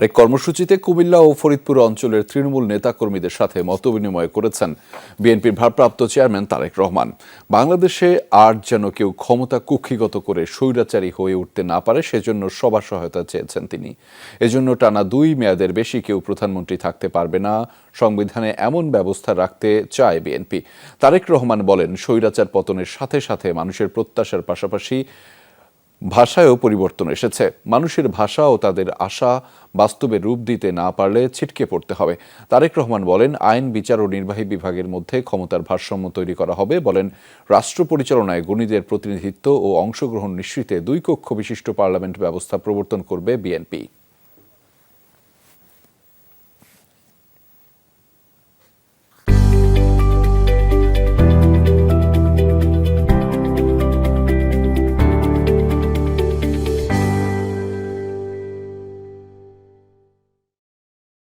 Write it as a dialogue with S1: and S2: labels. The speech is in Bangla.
S1: আর এই কর্মসূচিতে কুমিল্লা ও ফরিদপুর অঞ্চলের তৃণমূল নেতাকর্মীদের সাথে মতবিনিময় করেছেন বিএনপির ভারপ্রাপ্ত চেয়ারম্যান তারেক রহমান। বাংলাদেশে আর যেন কেউ ক্ষমতা কুক্ষিগত করে স্বৈরাচারী হয়ে উঠতে না পারে, সেজন্য সবার সহায়তা চেয়েছেন তিনি। এজন্য টানা দুই মেয়াদের বেশি কেউ প্রধানমন্ত্রী থাকতে পারবে না, সংবিধানে এমন ব্যবস্থা রাখতে চায় বিএনপি। তারেক রহমান বলেন, স্বৈরাচার পতনের সাথে সাথে মানুষের প্রত্যাশার পাশাপাশি ভাষায়ও পরিবর্তন এসেছে। মানুষের ভাষা ও তাদের আশা বাস্তবে রূপ দিতে না পারলে ছিটকে পড়তে হবে। তারেক রহমান বলেন, আইন, বিচার ও নির্বাহী বিভাগের মধ্যে ক্ষমতার ভারসাম্য তৈরি করা হবে বলেন রাষ্ট্র পরিচালনায় গণিদের প্রতিনিধিত্ব ও অংশগ্রহণ নিশ্চিতে দুই কক্ষ বিশিষ্ট পার্লামেন্ট ব্যবস্থা প্রবর্তন করবে বিএনপি।